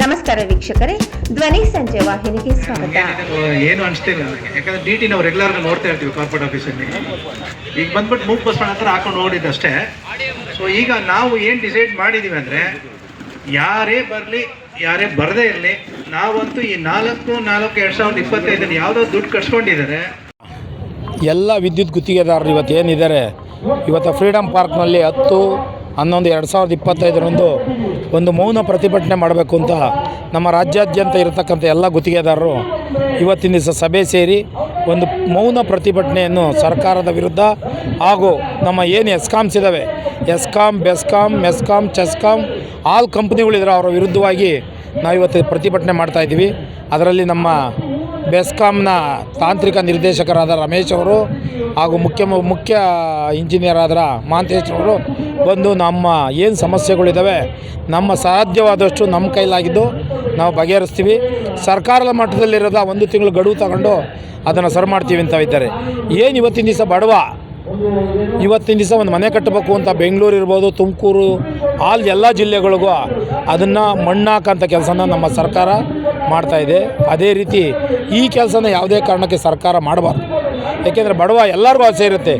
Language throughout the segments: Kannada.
ನಮಸ್ಕಾರ ವೀಕ್ಷಕರೇ. ಧ್ವನಿ ಸಂಜೆ ವಾಹಿನಿಗೆ ಸ್ವಾಗತ. ಏನು ಅನಿಸ್ತಿಲ್ಲ ನನಗೆ ಯಾಕಂದ್ರೆ ಡಿ ಟಿ ನಾವು ರೆಗ್ಯುಲರ್ ನೋಡ್ತಾ ಇರ್ತೀವಿ ಕಾರ್ಪೊರೇಟ್ ಆಫೀಸಲ್ಲಿ ಈಗ ಬಂದ್ಬಿಟ್ಟು ಮೂಗ್ ಬಸ್ ಹತ್ರ ಹಾಕೊಂಡು ನೋಡಿದ್ದಷ್ಟೇ ಸೊ ಈಗ ನಾವು ಏನು ಡಿಸೈಡ್ ಮಾಡಿದ್ದೀವಿ ಅಂದರೆ ಯಾರೇ ಬರಲಿ ಯಾರೇ ಬರದೇ ಇರಲಿ ನಾವಂತೂ ಈ ನಾಲ್ಕು ನಾಲ್ಕು ಎರಡು ಸಾವಿರದ ಇಪ್ಪತ್ತೈದರಲ್ಲಿ ಯಾವುದೋ ದುಡ್ಡು ಕಟ್ಸ್ಕೊಂಡಿದ್ದಾರೆ. ಎಲ್ಲ ವಿದ್ಯುತ್ ಗುತ್ತಿಗೆದಾರರು ಇವತ್ತು ಏನಿದ್ದಾರೆ? ಇವತ್ತು ಫ್ರೀಡಮ್ ಪಾರ್ಕ್ನಲ್ಲಿ ಹತ್ತು ಹನ್ನೊಂದು ಎರಡು ಸಾವಿರದ ಇಪ್ಪತ್ತೈದರಂದು ಒಂದು ಮೌನ ಪ್ರತಿಭಟನೆ ಮಾಡಬೇಕು ಅಂತ ನಮ್ಮ ರಾಜ್ಯಾದ್ಯಂತ ಇರತಕ್ಕಂಥ ಎಲ್ಲ ಗುತ್ತಿಗೆದಾರರು ಇವತ್ತಿನ ದಿವಸ ಸಭೆ ಸೇರಿ ಒಂದು ಮೌನ ಪ್ರತಿಭಟನೆಯನ್ನು ಸರ್ಕಾರದ ವಿರುದ್ಧ ಹಾಗೂ ನಮ್ಮ ಏನು ಎಸ್ಕಾಮ್ಸ್ ಇದ್ದಾವೆ ಎಸ್ಕಾಮ್, ಬೆಸ್ಕಾಮ್, ಮೆಸ್ಕಾಮ್, ಚೆಸ್ಕಾಮ್, ಆಲ್ ಕಂಪ್ನಿಗಳಿದ್ರೆ ಅವರ ವಿರುದ್ಧವಾಗಿ ನಾವು ಇವತ್ತು ಪ್ರತಿಭಟನೆ ಮಾಡ್ತಾಯಿದ್ದೀವಿ ಅದರಲ್ಲಿ ನಮ್ಮ ಬೆಸ್ಕಾಂನ ತಾಂತ್ರಿಕ ನಿರ್ದೇಶಕರಾದ ರಮೇಶ್ ಅವರು ಹಾಗೂ ಮುಖ್ಯ ಮುಖ್ಯ ಇಂಜಿನಿಯರ್ ಆದ ಮಹಾಂತೇಶ್ ಅವರು ಬಂದು ನಮ್ಮ ಏನು ಸಮಸ್ಯೆಗಳಿದ್ದಾವೆ ನಮ್ಮ ಸಾಧ್ಯವಾದಷ್ಟು ನಮ್ಮ ಕೈಲಾಗಿದ್ದು ನಾವು ಬಗೆಹರಿಸ್ತೀವಿ. ಸರ್ಕಾರದ ಮಟ್ಟದಲ್ಲಿರೋದ ಒಂದು ತಿಂಗಳು ಗಡುವು ತಗೊಂಡು ಅದನ್ನು ಸರಿ ಮಾಡ್ತೀವಿ ಅಂತ ಇದ್ದಾರೆ. ಏನು ಇವತ್ತಿನ ದಿವಸ ಬಡವ? ಇವತ್ತಿನ ದಿವಸ ಒಂದು ಮನೆ ಕಟ್ಟಬೇಕು ಅಂತ ಬೆಂಗಳೂರು ಇರ್ಬೋದು, ತುಮಕೂರು ಆಲ್ ಎಲ್ಲ ಜಿಲ್ಲೆಗಳಿಗೂ ಅದನ್ನು ಮಣ್ಣಾಕಂಥ ಕೆಲಸನ ನಮ್ಮ ಸರ್ಕಾರ ಮಾಡ್ತಾಯಿದೆ ಅದೇ ರೀತಿ ಈ ಕೆಲಸನ ಯಾವುದೇ ಕಾರಣಕ್ಕೆ ಸರ್ಕಾರ ಮಾಡಬಾರ್ದು. ಯಾಕೆಂದರೆ ಬಡವ ಎಲ್ಲರಿಗೂ ಆಸೆ ಇರುತ್ತೆ.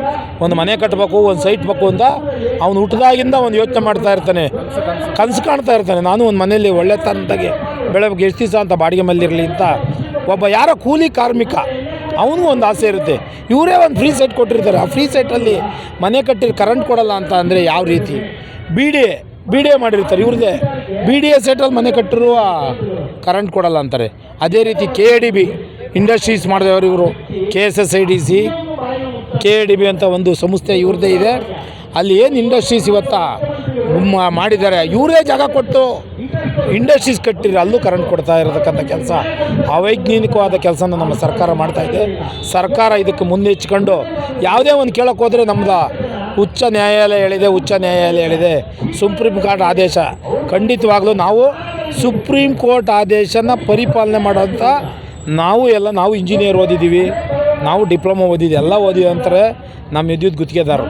ಒಂದು ಮನೆ ಕಟ್ಟಬೇಕು ಒಂದು ಸೈಟ್ ಬೇಕು ಅಂತ ಅವನು ಹುಟ್ಟಿದಾಗಿಂದ ಒಂದು ಯೋಚನೆ ಮಾಡ್ತಾ ಇರ್ತಾನೆ. ಕನಸು ಕಾಣ್ತಾ ಇರ್ತಾನೆ. ನಾನು ಒಂದು ಮನೆಯಲ್ಲಿ ಒಳ್ಳೆ ತನದಾಗೆ ಬೆಳಗ್ಗೆ ಎಷ್ಟು ದಿವಸ ಅಂತ ಬಾಡಿಗೆ ಮಲ್ಲಿರಲಿ ಅಂತ ಒಬ್ಬ ಯಾರೋ ಕೂಲಿ ಕಾರ್ಮಿಕ ಅವನು ಒಂದು ಆಸೆ ಇರುತ್ತೆ. ಇವರೇ ಒಂದು ಫ್ರೀ ಸೈಟ್ ಕೊಟ್ಟಿರ್ತಾರೆ. ಆ ಫ್ರೀ ಸೈಟಲ್ಲಿ ಮನೆ ಕಟ್ಟಿ ಕರೆಂಟ್ ಕೊಡಲ್ಲ ಅಂತ ಅಂದರೆ ಯಾವ ರೀತಿ? ಬಿ ಬಿ ಡಿ ಎ ಮಾಡಿರ್ತಾರೆ. ಇವ್ರದ್ದೇ ಬಿ ಡಿ ಎ ಸೈಟಲ್ಲಿ ಮನೆ ಕಟ್ಟಿರುವ ಕರೆಂಟ್ ಕೊಡಲ್ಲ ಅಂತಾರೆ. ಅದೇ ರೀತಿ K A D B industries ಮಾಡಿದವರು ಇವರು. K S S I D C K A D B ಅಂತ ಒಂದು ಸಂಸ್ಥೆ ಇವ್ರದ್ದೇ ಇದೆ. ಅಲ್ಲಿ ಏನು ಇಂಡಸ್ಟ್ರೀಸ್ ಇವತ್ತ ಮಾಡಿದ್ದಾರೆ, ಇವರೇ ಜಾಗ ಕೊಟ್ಟು ಇಂಡಸ್ಟ್ರೀಸ್ ಕಟ್ಟಿದ್ರೆ ಅಲ್ಲೂ ಕರೆಂಟ್ ಕೊಡ್ತಾ ಇರತಕ್ಕಂಥ ಕೆಲಸ. ಅವೈಜ್ಞಾನಿಕವಾದ ಕೆಲಸನ ನಮ್ಮ ಸರ್ಕಾರ ಮಾಡ್ತಾಯಿದೆ ಸರ್ಕಾರ ಇದಕ್ಕೆ ಮುಂದೆ ಹೆಚ್ಚಿಕೊಂಡು ಯಾವುದೇ ಒಂದು ಕೇಳೋಕೆ ಹೋದರೆ ನಮ್ಮದು ಉಚ್ಚ ನ್ಯಾಯಾಲಯ ಹೇಳಿದೆ, ಉಚ್ಚ ನ್ಯಾಯಾಲಯ ಹೇಳಿದೆ. ಸುಪ್ರೀಂ ಕೋರ್ಟ್ ಆದೇಶ. ಖಂಡಿತವಾಗ್ಲೂ ನಾವು ಸುಪ್ರೀಂ ಕೋರ್ಟ್ ಆದೇಶನ ಪರಿಪಾಲನೆ ಮಾಡೋಂಥ ನಾವು ಎಲ್ಲ, ನಾವು ಇಂಜಿನಿಯರ್ ಓದಿದ್ದೀವಿ. ನಾವು ಡಿಪ್ಲೊಮಾ ಓದಿದ್ದು ಎಲ್ಲ ಓದಿದ ಅಂತಾರೆ ನಮ್ಮ ವಿದ್ಯುತ್ ಗುತ್ತಿಗೆದಾರರು.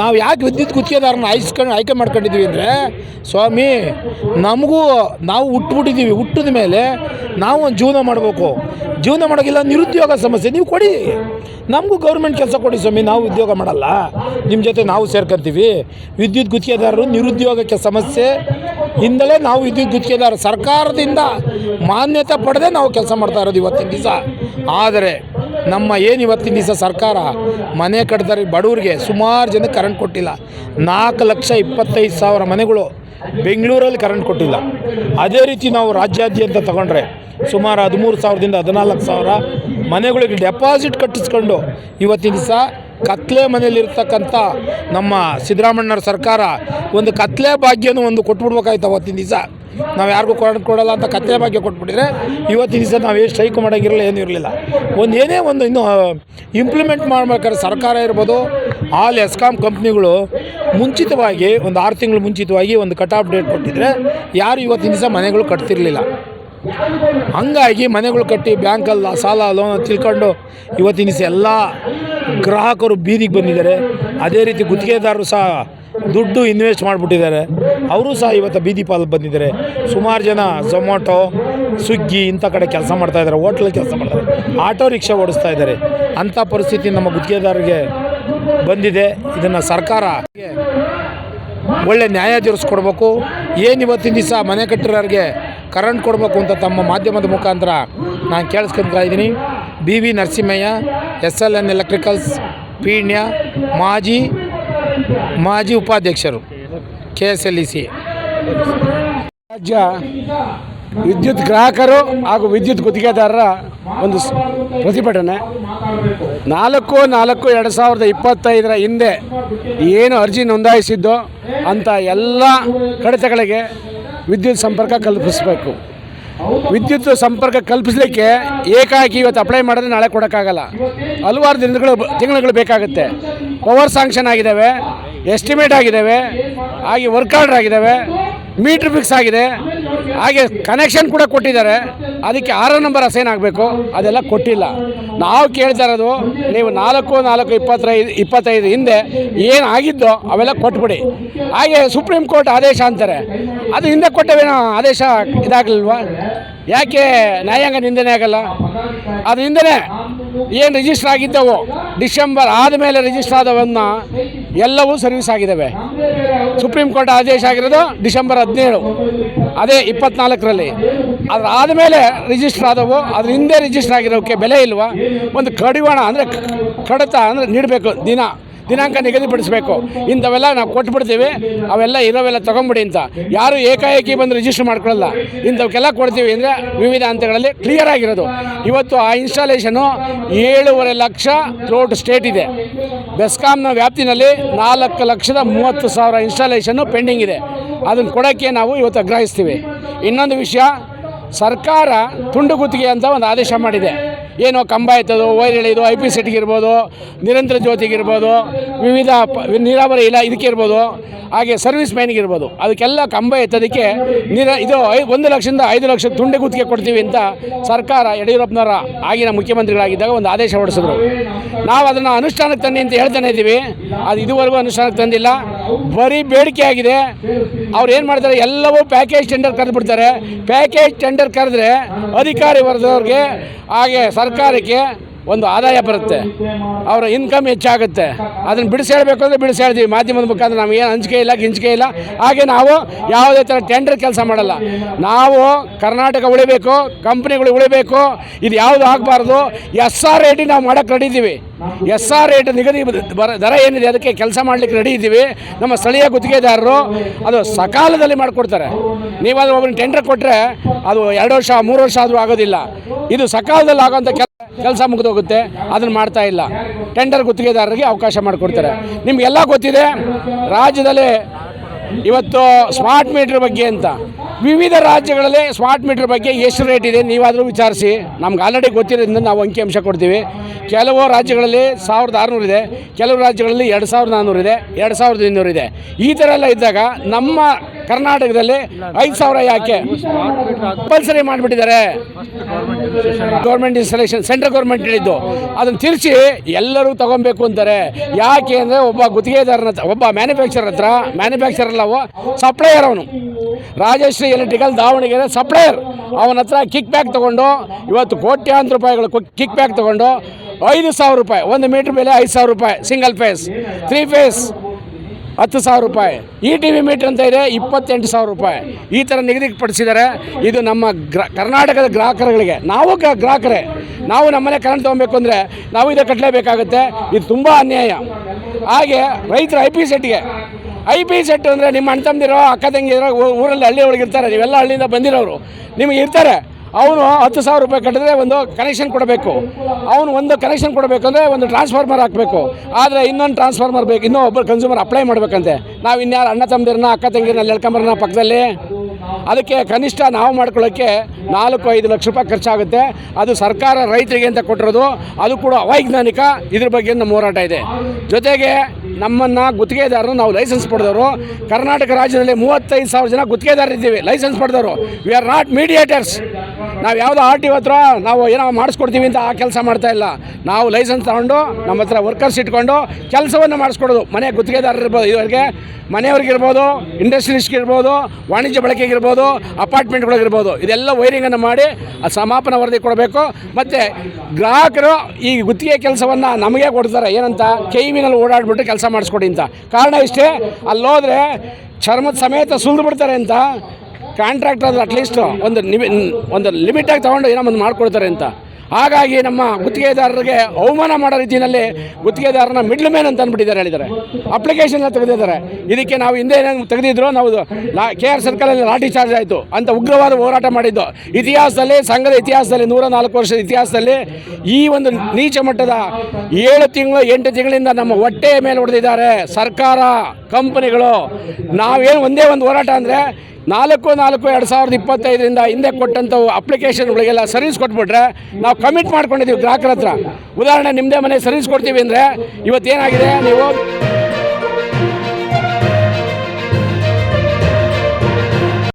ನಾವು ಯಾಕೆ ವಿದ್ಯುತ್ ಗುತ್ತಿಗೆದಾರನ್ನ ಆಯ್ಸ್ಕೊಂಡು, ಆಯ್ಕೆ ಮಾಡ್ಕೊಂಡಿದ್ದೀವಿ ಅಂದರೆ, ಸ್ವಾಮಿ, ನಮಗೂ ನಾವು ಹುಟ್ಬಿಟ್ಟಿದ್ದೀವಿ, ಹುಟ್ಟಿದ ಮೇಲೆ ನಾವು ಒಂದು ಜೀವನ ಮಾಡಬೇಕು. ಜೀವನ ಮಾಡೋಕ್ಕಿಲ್ಲ, ನಿರುದ್ಯೋಗ ಸಮಸ್ಯೆ, ನೀವು ಕೊಡಿ. ನಮಗೂ ಗೌರ್ಮೆಂಟ್ ಕೆಲಸ ಕೊಡಿ ಸ್ವಾಮಿ, ನಾವು ಉದ್ಯೋಗ ಮಾಡಲ್ಲ. ನಿಮ್ಮ ಜೊತೆ ನಾವು ಸೇರ್ಕೊಂತೀವಿ. ವಿದ್ಯುತ್ ಗುತ್ತಿಗೆದಾರರು ನಿರುದ್ಯೋಗಕ್ಕೆ ಸಮಸ್ಯೆ. ಇಂದಲೇ ನಾವು ವಿದ್ಯುತ್ ಗುತ್ತಿಗೆದಾರ ಸರ್ಕಾರದಿಂದ ಮಾನ್ಯತೆ ಪಡೆದೇ ನಾವು ಕೆಲಸ ಮಾಡ್ತಾ ಇರೋದು ಇವತ್ತಿನ ದಿವಸ. ಆದರೆ ನಮ್ಮ ಏನು ಇವತ್ತಿನ ದಿವಸ ಸರ್ಕಾರ ಮನೆ ಕಟ್ಟಿದಾರೆ ಬಡವರಿಗೆ ಸುಮಾರು ಜನಕ್ಕೆ ಕರೆಂಟ್ ಕೊಟ್ಟಿಲ್ಲ. ನಾಲ್ಕು ಲಕ್ಷ ಇಪ್ಪತ್ತೈದು ಸಾವಿರ ಮನೆಗಳು ಬೆಂಗಳೂರಲ್ಲಿ ಕರೆಂಟ್ ಕೊಟ್ಟಿಲ್ಲ. ಅದೇ ರೀತಿ ನಾವು ರಾಜ್ಯಾದ್ಯಂತ ತಗೊಂಡ್ರೆ ಸುಮಾರು ಹದಿಮೂರು ಸಾವಿರದಿಂದ ಹದಿನಾಲ್ಕು ಸಾವಿರ ಮನೆಗಳಿಗೆ ಡೆಪಾಸಿಟ್ ಕಟ್ಟಿಸ್ಕೊಂಡು ಇವತ್ತಿನ ದಿವಸ ಕತ್ಲೆ ಮನೆಯಲ್ಲಿರ್ತಕ್ಕಂಥ ನಮ್ಮ ಸಿದ್ದರಾಮಣ್ಣವ್ರ ಸರ್ಕಾರ ಒಂದು ಕತ್ಲೆ ಭಾಗ್ಯನೂ ಒಂದು ಕೊಟ್ಬಿಡ್ಬೇಕಾಯ್ತು ಅವತ್ತಿನ ದಿವಸ. ನಾವು ಯಾರಿಗೂ ಕೊಡ ಕೊಡಲ್ಲ ಅಂತ ಕತ್ಲೆ ಭಾಗ್ಯ ಕೊಟ್ಬಿಟ್ಟಿದ್ರೆ ಇವತ್ತಿನ ದಿವಸ ನಾವು ಏನು ಸ್ಟ್ರೈಕ್ ಮಾಡೋಂಗಿರಲಿಲ್ಲ ಏನೂ ಇರಲಿಲ್ಲ. ಒಂದು ಏನೇ ಒಂದು ಇನ್ನು ಇಂಪ್ಲಿಮೆಂಟ್ ಮಾಡ್ಬೇಕಾದ್ರೆ ಸರ್ಕಾರ ಇರ್ಬೋದು, ಆಲ್ ಎಸ್ಕಾಮ್ ಕಂಪ್ನಿಗಳು ಮುಂಚಿತವಾಗಿ, ಒಂದು ಆರು ತಿಂಗಳು ಮುಂಚಿತವಾಗಿ ಒಂದು ಕಟ್ ಆಫ್ ಡೇಟ್ ಕೊಟ್ಟಿದ್ರೆ ಯಾರು ಇವತ್ತಿನ ದಿವಸ ಮನೆಗಳು ಕಟ್ತಿರಲಿಲ್ಲ. ಹಂಗಾಗಿ ಮನೆಗಳು ಕಟ್ಟಿ ಬ್ಯಾಂಕಲ್ಲಿ ಸಾಲ ಲೋನ್ ತಿಳ್ಕೊಂಡು ಇವತ್ತಿನ ಎಲ್ಲ ಗ್ರಾಹಕರು ಬೀದಿಗೆ ಬಂದಿದ್ದಾರೆ. ಅದೇ ರೀತಿ ಗುತ್ತಿಗೆದಾರರು ಸಹ ದುಡ್ಡು ಇನ್ವೆಸ್ಟ್ ಮಾಡಿಬಿಟ್ಟಿದ್ದಾರೆ. ಅವರು ಸಹ ಇವತ್ತು ಬೀದಿ ಪಾಲು ಬಂದಿದ್ದಾರೆ. ಸುಮಾರು ಜನ ಝೊಮ್ಯಾಟೊ ಸ್ವಿಗ್ಗಿ ಇಂಥ ಕಡೆ ಕೆಲಸ ಮಾಡ್ತಾಯಿದ್ದಾರೆ ಹೋಟ್ಲಲ್ಲಿ ಕೆಲಸ ಮಾಡ್ತಾರೆ. ಆಟೋ ರಿಕ್ಷಾ ಓಡಿಸ್ತಾ ಇದ್ದಾರೆ. ಅಂಥ ಪರಿಸ್ಥಿತಿ ನಮ್ಮ ಗುತ್ತಿಗೆದಾರರಿಗೆ ಬಂದಿದೆ. ಇದನ್ನು ಸರ್ಕಾರ ಒಳ್ಳೆ ನ್ಯಾಯ ತೀರಿಸ್ಕೊಡ್ಬೇಕು. ಏನು ಇವತ್ತಿನ ದಿವಸ ಮನೆ ಕಟ್ಟಿರೋರಿಗೆ ಕರೆಂಟ್ ಕೊಡಬೇಕು ಅಂತ ತಮ್ಮ ಮಾಧ್ಯಮದ ಮುಖಾಂತರ ನಾನು ಕೇಳಿಸ್ಕೊತಾ ಇದ್ದೀನಿ. B V Narasimhaiah, S L N electricals Peenya, ಮಾಜಿ ಮಾಜಿ ಉಪಾಧ್ಯಕ್ಷರು, K S L E C. ರಾಜ್ಯ ವಿದ್ಯುತ್ ಗ್ರಾಹಕರು ಹಾಗೂ ವಿದ್ಯುತ್ ಗುತ್ತಿಗೆದಾರರ ಒಂದು ಪ್ರತಿಭಟನೆ. ನಾಲ್ಕು ನಾಲ್ಕು ಎರಡು ಸಾವಿರದ ಇಪ್ಪತ್ತೈದರ ಹಿಂದೆ ಏನು ಅರ್ಜಿ ನೋಂದಾಯಿಸಿದ್ದೋ ಅಂಥ ಎಲ್ಲ ಕಡತಗಳಿಗೆ ವಿದ್ಯುತ್ ಸಂಪರ್ಕ ಕಲ್ಪಿಸಬೇಕು. ವಿದ್ಯುತ್ ಸಂಪರ್ಕ ಕಲ್ಪಿಸಲಿಕ್ಕೆ ಏಕಾಏಕಿ ಇವತ್ತು ಅಪ್ಲೈ ಮಾಡಿದ್ರೆ ನಾಳೆ ಕೊಡೋಕ್ಕಾಗಲ್ಲ. ಹಲವಾರು ದಿನಗಳು ತಿಂಗಳುಗಳು ಬೇಕಾಗುತ್ತೆ. ಪವರ್ ಸಾಂಕ್ಷನ್ ಆಗಿದ್ದಾವೆ ಎಸ್ಟಿಮೇಟ್ ಆಗಿದ್ದಾವೆ ಹಾಗೆ ವರ್ಕ್ ಆರ್ಡರ್ ಆಗಿದ್ದಾವೆ. ಮೀಟ್ರ್ ಫಿಕ್ಸ್ ಆಗಿದೆ. ಹಾಗೆ ಕನೆಕ್ಷನ್ ಕೂಡ ಕೊಟ್ಟಿದ್ದಾರೆ. ಅದಕ್ಕೆ ಆರು ನಂಬರ್ ಅಸೈನ್ ಆಗಬೇಕು. ಅದೆಲ್ಲ ಕೊಟ್ಟಿಲ್ಲ. ನಾವು ಕೇಳ್ತಾ ಇರೋದು, ನೀವು ನಾಲ್ಕು ನಾಲ್ಕು, ಇಪ್ಪತ್ತೈದು ಇಪ್ಪತ್ತೈದು ಹಿಂದೆ ಏನು ಆಗಿದ್ದೋ ಅವೆಲ್ಲ ಕೊಟ್ಬಿಡಿ. ಹಾಗೆ ಸುಪ್ರೀಂ ಕೋರ್ಟ್ ಆದೇಶ ಅಂತಾರೆ. ಅದು ಹಿಂದೆ ಕೊಟ್ಟವೇನೋ ಆದೇಶ ಇದಾಗಲಿಲ್ವಾ? ಯಾಕೆ ನ್ಯಾಯಾಂಗ ನಿಂದನೆ ಆಗಲ್ಲ? ಅದು ಏನು ರಿಜಿಸ್ಟರ್ ಆಗಿದ್ದವೋ? ಡಿಸೆಂಬರ್ ಆದಮೇಲೆ ರಿಜಿಸ್ಟರ್ ಆದವನ್ನ ಎಲ್ಲವೂ ಸರ್ವಿಸ್ ಆಗಿದ್ದಾವೆ. ಸುಪ್ರೀಂ ಕೋರ್ಟ್ ಆದೇಶ ಆಗಿರೋದು ಡಿಸೆಂಬರ್ ಹದಿನೇಳು. ಅದೇ ಇಪ್ಪತ್ನಾಲ್ಕರಲ್ಲಿ. ಅದ್ರ ಆದಮೇಲೆ ರಿಜಿಸ್ಟರ್ ಆದವು. ಅದ್ರ ಹಿಂದೆ ರಿಜಿಸ್ಟರ್ ಆಗಿರೋಕ್ಕೆ ಬೆಲೆ ಇಲ್ವಾ? ಒಂದು ಕಡಿವಾಣ ಅಂದರೆ ಕಡತ ಅಂದರೆ ನೀಡಬೇಕು ದಿನ. ದಿನಾಂಕ ನಿಗದಿಪಡಿಸಬೇಕು. ಇಂಥವೆಲ್ಲ ನಾವು ಕೊಟ್ಬಿಡ್ತೀವಿ. ಅವೆಲ್ಲ ಇರೋವೆಲ್ಲ ತೊಗೊಂಬಿಡಿ ಅಂತ. ಯಾರು ಏಕಾಏಕಿ ಬಂದು ರಿಜಿಸ್ಟರ್ ಮಾಡ್ಕೊಳ್ಳಲ್ಲ ಇಂಥವಕ್ಕೆಲ್ಲ ಕೊಡ್ತೀವಿ ಅಂದರೆ ವಿವಿಧ ಹಂತಗಳಲ್ಲಿ ಕ್ಲಿಯರ್ ಆಗಿರೋದು. ಇವತ್ತು ಆ ಇನ್ಸ್ಟಾಲೇಷನು ಏಳೂವರೆ ಲಕ್ಷ ಥ್ರೋಟ್ ಸ್ಟೇಟ್ ಇದೆ. ಬೆಸ್ಕಾಂನ ವ್ಯಾಪ್ತಿನಲ್ಲಿ ನಾಲ್ಕು ಲಕ್ಷದ ಮೂವತ್ತು ಸಾವಿರ ಇನ್ಸ್ಟಾಲೇಷನ್ನು ಪೆಂಡಿಂಗ್ ಇದೆ. ಅದನ್ನು ಕೊಡೋಕ್ಕೆ ನಾವು ಇವತ್ತು ಆಗ್ರಹಿಸ್ತೀವಿ. ಇನ್ನೊಂದು ವಿಷಯ, ಸರ್ಕಾರ ತುಂಡು ಗುತ್ತಿಗೆ ಅಂತ ಒಂದು ಆದೇಶ ಮಾಡಿದೆ. ಏನೋ ಕಂಬ ಎತ್ತೋದು ವೈರ್ ಎಳೆಯೋದು ಐ ಪಿ ಸೆಟ್ಗಿರ್ಬೋದು ನಿರಂತರ ಜ್ಯೋತಿಗಿರ್ಬೋದು ವಿವಿಧ ನೀರಾವರಿ ಇಲ್ಲ ಇದಕ್ಕೆ ಇರ್ಬೋದು, ಹಾಗೆ ಸರ್ವಿಸ್ ಮ್ಯಾನ್ಗಿರ್ಬೋದು ಅದಕ್ಕೆಲ್ಲ ಕಂಬ ಎತ್ತೋದಕ್ಕೆ ನೀರ, ಇದು ಐ, ಒಂದು ಲಕ್ಷದಿಂದ ಐದು ಲಕ್ಷ ತುಂಡೆ ಗುತ್ತಿಗೆ ಕೊಡ್ತೀವಿ ಅಂತ ಸರ್ಕಾರ ಯಡಿಯೂರಪ್ಪನವರ ಆಗಿನ ಮುಖ್ಯಮಂತ್ರಿಗಳಾಗಿದ್ದಾಗ ಒಂದು ಆದೇಶ ಹೊರಡಿಸಿದ್ರು. ನಾವು ಅದನ್ನು ಅನುಷ್ಠಾನಕ್ಕೆ ತನ್ನಿ ಅಂತ ಹೇಳ್ತಾನೆ ಇದ್ದೀವಿ. ಅದು ಇದುವರೆಗೂ ಅನುಷ್ಠಾನಕ್ಕೆ ತಂದಿಲ್ಲ. ಬರೀ ಬೇಡಿಕೆ ಆಗಿದೆ. ಅವ್ರು ಏನು ಮಾಡ್ತಾರೆ? ಎಲ್ಲವೂ ಪ್ಯಾಕೇಜ್ ಟೆಂಡರ್ ಕರೆದು ಬಿಡ್ತಾರೆ ಪ್ಯಾಕೇಜ್ ಟೆಂಡರ್ ಕರೆದ್ರೆ ಅಧಿಕಾರಿ ವರ್ಗದವ್ರಿಗೆ ಹಾಗೆ ಸರ್ಕಾರಕ್ಕೆ ಒಂದು ಆದಾಯ ಬರುತ್ತೆ. ಅವರ ಇನ್ಕಮ್ ಹೆಚ್ಚಾಗುತ್ತೆ. ಅದನ್ನು ಬಿಡಿಸಿ ಹೇಳಬೇಕು ಅಂದರೆ ಬಿಡಿಸಿ ಹೇಳ್ತೀವಿ. ಮಾಧ್ಯಮದ ಮುಖಾಂತರ ನಮಗೇನು ಹಂಚಿಕೆ ಇಲ್ಲ ಗಿಂಚಿಕೆ ಇಲ್ಲ. ಹಾಗೆ ನಾವು ಯಾವುದೇ ಥರ ಟೆಂಡರ್ ಕೆಲಸ ಮಾಡಲ್ಲ. ನಾವು ಕರ್ನಾಟಕ ಉಳಿಬೇಕು ಕಂಪ್ನಿಗಳು ಉಳಿಬೇಕು, ಇದು ಯಾವುದು ಆಗಬಾರ್ದು ಎಸ್ ಆರ್ ರೇಟಿಗೆ ನಾವು ಮಾಡೋಕ್ಕೆ ರೆಡಿ ಇದ್ದೀವಿ ಎಸ್ ಆರ್ ರೇಟ್ ನಿಗದಿ ದರ ಏನಿದೆ, ಅದಕ್ಕೆ ಕೆಲಸ ಮಾಡಲಿಕ್ಕೆ ರೆಡಿ ಇದ್ದೀವಿ. ನಮ್ಮ ಸ್ಥಳೀಯ ಗುತ್ತಿಗೆದಾರರು ಅದು ಸಕಾಲದಲ್ಲಿ ಮಾಡಿಕೊಡ್ತಾರೆ. ನೀವಾದರೂ ಒಬ್ಬರು ಟೆಂಡರ್ ಕೊಟ್ಟರೆ ಅದು ಎರಡು ವರ್ಷ, ಮೂರು ವರ್ಷ ಆದರೂ ಆಗೋದಿಲ್ಲ. ಇದು ಸಕಾಲದಲ್ಲಿ ಆಗೋಂಥ ಕೆಲ ಕೆಲಸ ಮುಗಿದೋಗುತ್ತೆ, ಅದನ್ನು ಮಾಡ್ತಾ ಇಲ್ಲ. ಟೆಂಡರ್ ಗುತ್ತಿಗೆದಾರರಿಗೆ ಅವಕಾಶ ಮಾಡಿಕೊಡ್ತಾರೆ. ನಿಮಗೆಲ್ಲ ಗೊತ್ತಿದೆ, ರಾಜ್ಯದಲ್ಲಿ ಇವತ್ತು ಸ್ಮಾರ್ಟ್ ಮೀಟ್ರ್ ಬಗ್ಗೆ ಅಂತ. ವಿವಿಧ ರಾಜ್ಯಗಳಲ್ಲಿ ಸ್ಮಾರ್ಟ್ ಮೀಟರ್ ಬಗ್ಗೆ ಎಷ್ಟು ರೇಟ್ ಇದೆ ನೀವಾದರೂ ವಿಚಾರಿಸಿ. ನಮ್ಗೆ ಆಲ್ರೆಡಿ ಗೊತ್ತಿರೋದ್ರಿಂದ ನಾವು ಅಂಕಿಅಂಶ ಕೊಡ್ತೀವಿ. ಕೆಲವು ರಾಜ್ಯಗಳಲ್ಲಿ ಸಾವಿರದ ಆರುನೂರು ಇದೆ, ಕೆಲವು ರಾಜ್ಯಗಳಲ್ಲಿ ಎರಡು ಸಾವಿರದ ನಾನ್ನೂರು ಇದೆ, ಎರಡು ಸಾವಿರದ ಇನ್ನೂರು ಇದೆ. ಈ ಥರ ಎಲ್ಲ ಇದ್ದಾಗ ನಮ್ಮ ಕರ್ನಾಟಕದಲ್ಲಿ ಐದು ಸಾವಿರ ಯಾಕೆ ಕಂಪಲ್ಸರಿ ಮಾಡಿಬಿಟ್ಟಿದ್ದಾರೆ. ಗೌರ್ಮೆಂಟ್ ಇನ್ಸ್ಟಾಲೇಷನ್ ಸೆಂಟ್ರಲ್ ಗೌರ್ಮೆಂಟ್ ಹೇಳಿದ್ದು. ಅದನ್ನು ತಿರುಚಿ ಎಲ್ಲರೂ ತಗೊಬೇಕು ಅಂತಾರೆ. ಯಾಕೆ ಅಂದರೆ ಒಬ್ಬ ಗುತ್ತಿಗೆದಾರನ ಒಬ್ಬ ಮ್ಯಾನುಫ್ಯಾಕ್ಚರ್ ಹತ್ರ ಮ್ಯಾನುಫ್ಯಾಕ್ಚರ್ ಅಲ್ಲ ಅವ ಸಪ್ಲೈಯರ್ ಅವನು. Rajashree electrical Davanagere supplier. ಅವನ ಹತ್ರ ಕಿಕ್ ಬ್ಯಾಕ್ ತೊಗೊಂಡು, ಇವತ್ತು ಕೋಟ್ಯಾಂತರ ರೂಪಾಯಿಗಳು ಕಿಕ್ ಬ್ಯಾಕ್ ತೊಗೊಂಡು, ಐದು ಸಾವಿರ ರೂಪಾಯಿ, ಒಂದು ಮೀಟ್ರ್ ಮೇಲೆ ಐದು ಸಾವಿರ ರೂಪಾಯಿ ಸಿಂಗಲ್ ಫೇಸ್ ತ್ರೀ ಫೇಸ್ ಹತ್ತು ಸಾವಿರ ರೂಪಾಯಿ. ಈ ಟಿ ವಿ ಮೀಟ್ರ್ ಅಂತ ಇದೆ, ಇಪ್ಪತ್ತೆಂಟು ಸಾವಿರ ರೂಪಾಯಿ. ಈ ಥರ ನಿಗದಿಪಡಿಸಿದ್ದಾರೆ. ಇದು ನಮ್ಮ ಗ್ರ, ಕರ್ನಾಟಕದ ಗ್ರಾಹಕರುಗಳಿಗೆ. ನಾವು ಗ್ರಾಹಕರೇ. ನಾವು ನಮ್ಮನೆ ಕರೆಂಟ್ ತೊಗೊಬೇಕು ಅಂದರೆ ನಾವು ಇದೇ ಕಟ್ಟಲೇಬೇಕಾಗುತ್ತೆ. ಇದು ತುಂಬ ಅನ್ಯಾಯ. ಹಾಗೆ ರೈತರ ಐ ಪಿ ಸೆಟ್ಗೆ ಐ ಪಿ ಸೆಟ್ ಅಂದರೆ ನಿಮ್ಮ ಅಣ್ಣ ತಮ್ಮದಿರೋ ಅಕ್ಕ ತಂಗಿರೋ ಊರಲ್ಲಿ ಹಳ್ಳಿ ಒಳಗೆ ಇರ್ತಾರೆ. ನೀವೆಲ್ಲ ಹಳ್ಳಿಯಿಂದ ಬಂದಿರೋರು. ನಿಮಗೆ ಇರ್ತಾರೆ. ಅವನು ಹತ್ತು ಸಾವಿರ ರೂಪಾಯಿ ಕಟ್ಟಿದ್ರೆ ಒಂದು ಕನೆಕ್ಷನ್ ಕೊಡಬೇಕು. ಅವನು ಒಂದು ಕನೆಕ್ಷನ್ ಕೊಡಬೇಕು ಅಂದರೆ ಒಂದು ಟ್ರಾನ್ಸ್ಫಾರ್ಮರ್ ಹಾಕಬೇಕು. ಆದರೆ ಇನ್ನೊಂದು ಟ್ರಾನ್ಸ್ಫಾರ್ಮರ್ ಬೇಕು ಇನ್ನೂ ಒಬ್ಬರು ಕನ್ಸ್ಯೂಮರ್ ಅಪ್ಲೈ ಮಾಡಬೇಕಂತೆ. ನಾವು ಇನ್ಯಾರು ಅಣ್ಣ ತಮ್ಮದಿರನ್ನ ಅಕ್ಕ ತಂಗಿರನ್ನ ಎಳ್ಕೊಂಬರೋಣ ಪಕ್ಕದಲ್ಲಿ, ಅದಕ್ಕೆ ಕನಿಷ್ಠ ನಾವು ಮಾಡ್ಕೊಳ್ಳೋಕ್ಕೆ ನಾಲ್ಕು, ಐದು ಲಕ್ಷ ರೂಪಾಯಿ ಖರ್ಚಾಗುತ್ತೆ. ಅದು ಸರ್ಕಾರ ರೈತರಿಗೆ ಅಂತ ಕೊಟ್ಟಿರೋದು. ಅದು ಕೂಡ ಅವೈಜ್ಞಾನಿಕ. ಇದ್ರ ಬಗ್ಗೆ ನಮ್ಮ ಹೋರಾಟ ಇದೆ. ಜೊತೆಗೆ ನಮ್ಮನ್ನು ಗುತ್ತಿಗೆದಾರರು ನಾವು ಲೈಸೆನ್ಸ್ ಪಡೆದವರು. ಕರ್ನಾಟಕ ರಾಜ್ಯದಲ್ಲಿ ಮೂವತ್ತೈದು ಸಾವಿರ ಜನ ಗುತ್ತಿಗೆದಾರರಿದ್ದೀವಿ, ಲೈಸೆನ್ಸ್ ಪಡೆದವರು. ವಿ ಆರ್ ನಾಟ್ ಮೀಡಿಯೇಟರ್ಸ್ ನಾವು ಯಾವುದೋ ಆರ್ ಟಿ ಹತ್ರ ನಾವು ಏನೋ ಮಾಡಿಸ್ಕೊಡ್ತೀವಿ ಅಂತ ಆ ಕೆಲಸ ಮಾಡ್ತಾ ಇಲ್ಲ. ನಾವು ಲೈಸೆನ್ಸ್ ತಗೊಂಡು ನಮ್ಮ ಹತ್ರ ವರ್ಕರ್ಸ್ ಇಟ್ಕೊಂಡು ಕೆಲಸವನ್ನು ಮಾಡಿಸ್ಕೊಡೋದು. ಮನೆ ಗುತ್ತಿಗೆದಾರರು ಇರ್ಬೋದು, ಇವರಿಗೆ ಮನೆಯವ್ರಿಗಿರ್ಬೋದು ಇಂಡಸ್ಟ್ರೀಸ್ಗಿರ್ಬೋದು ವಾಣಿಜ್ಯ ಬಳಕೆಗಿರ್ಬೋದು ಅಪಾರ್ಟ್ಮೆಂಟ್ಗಳಿಗಿರ್ಬೋದು ಇದೆಲ್ಲ ವೈರಿಂಗನ್ನು ಮಾಡಿ ಆ ಸಮಾಪನ ವರದಿ ಕೊಡಬೇಕು. ಮತ್ತು ಗ್ರಾಹಕರು ಈ ಗುತ್ತಿಗೆ ಕೆಲಸವನ್ನು ನಮಗೆ ಕೊಡ್ತಾರೆ. ಏನಂತ? ಕೈವಿನಲ್ಲಿ ಓಡಾಡಿಬಿಟ್ಟು ಕೆಲಸ ಮಾಡಿಸ್ಕೊಡಿ ಅಂತ. ಕಾರಣ ಇಷ್ಟೇ, ಅಲ್ಲೋದ್ರೆ ಚರ್ಮದ ಸಮೇತ ಸುಲಿದು ಬಿಡ್ತಾರೆ ಅಂತ ಕಾಂಟ್ರಾಕ್ಟ್ ಆದ್ರೆ ಅಟ್ಲೀಸ್ಟ್ ಒಂದು ನಿಮಿ ಒಂದು ಲಿಮಿಟಾಗಿ ತೊಗೊಂಡು ಏನೋ ಒಂದು ಮಾಡಿಕೊಡ್ತಾರೆ ಅಂತ. ಹಾಗಾಗಿ ನಮ್ಮ ಗುತ್ತಿಗೆದಾರರಿಗೆ ಅವಮಾನ ಮಾಡೋ ರೀತಿಯಲ್ಲಿ ಗುತ್ತಿಗೆದಾರನ ಮಿಡ್ಲ್ ಮ್ಯಾನ್ ಅಂತ ಅಂದ್ಬಿಟ್ಟಿದ್ದಾರೆ ಹೇಳಿದ್ದಾರೆ. ಅಪ್ಲಿಕೇಶನ್ ತೆಗೆದಿದ್ದಾರೆ. ಇದಕ್ಕೆ ನಾವು ಹಿಂದೆ ಏನೇನು ತೆಗೆದಿದ್ರು ನಾವು ಲಾ ಕೆ ಆರ್ ಸರ್ಕಲಲ್ಲಿ ಲಾಠಿ ಚಾರ್ಜ್ ಆಯಿತು ಅಂತ ಉಗ್ರವಾದ ಹೋರಾಟ ಮಾಡಿದ್ದು. ಇತಿಹಾಸದಲ್ಲಿ, ಸಂಘದ ಇತಿಹಾಸದಲ್ಲಿ ನೂರ ನಾಲ್ಕು ವರ್ಷದ ಇತಿಹಾಸದಲ್ಲಿ ಈ ಒಂದು ನೀಚ ಮಟ್ಟದ ಏಳು ತಿಂಗಳು, ಎಂಟು ತಿಂಗಳಿಂದ ನಮ್ಮ ಹೊಟ್ಟೆಯ ಮೇಲೆ ಹೊಡೆದಿದ್ದಾರೆ ಸರ್ಕಾರ, ಕಂಪನಿಗಳು. ನಾವೇನು ಒಂದೇ ಒಂದು ಹೋರಾಟ ಅಂದರೆ ನಾಲ್ಕು ನಾಲ್ಕು, ಎರಡು ಸಾವಿರದ ಇಪ್ಪತ್ತೈದರಿಂದ ಹಿಂದೆ ಕೊಟ್ಟಂಥವು ಅಪ್ಲಿಕೇಶನ್ಗಳಿಗೆಲ್ಲ ಸರ್ವಿಸ್ ಕೊಟ್ಬಿಟ್ರೆ ನಾವು ಕಮಿಟ್ ಮಾಡ್ಕೊಂಡಿದ್ದೀವಿ ಗ್ರಾಹಕರ ಹತ್ರ. ಉದಾಹರಣೆ ನಿಮ್ಮದೇ ಮನೆ ಸರ್ವಿಸ್ ಕೊಡ್ತೀವಿ ಅಂದರೆ ಇವತ್ತೇನಾಗಿದೆ? ನೀವು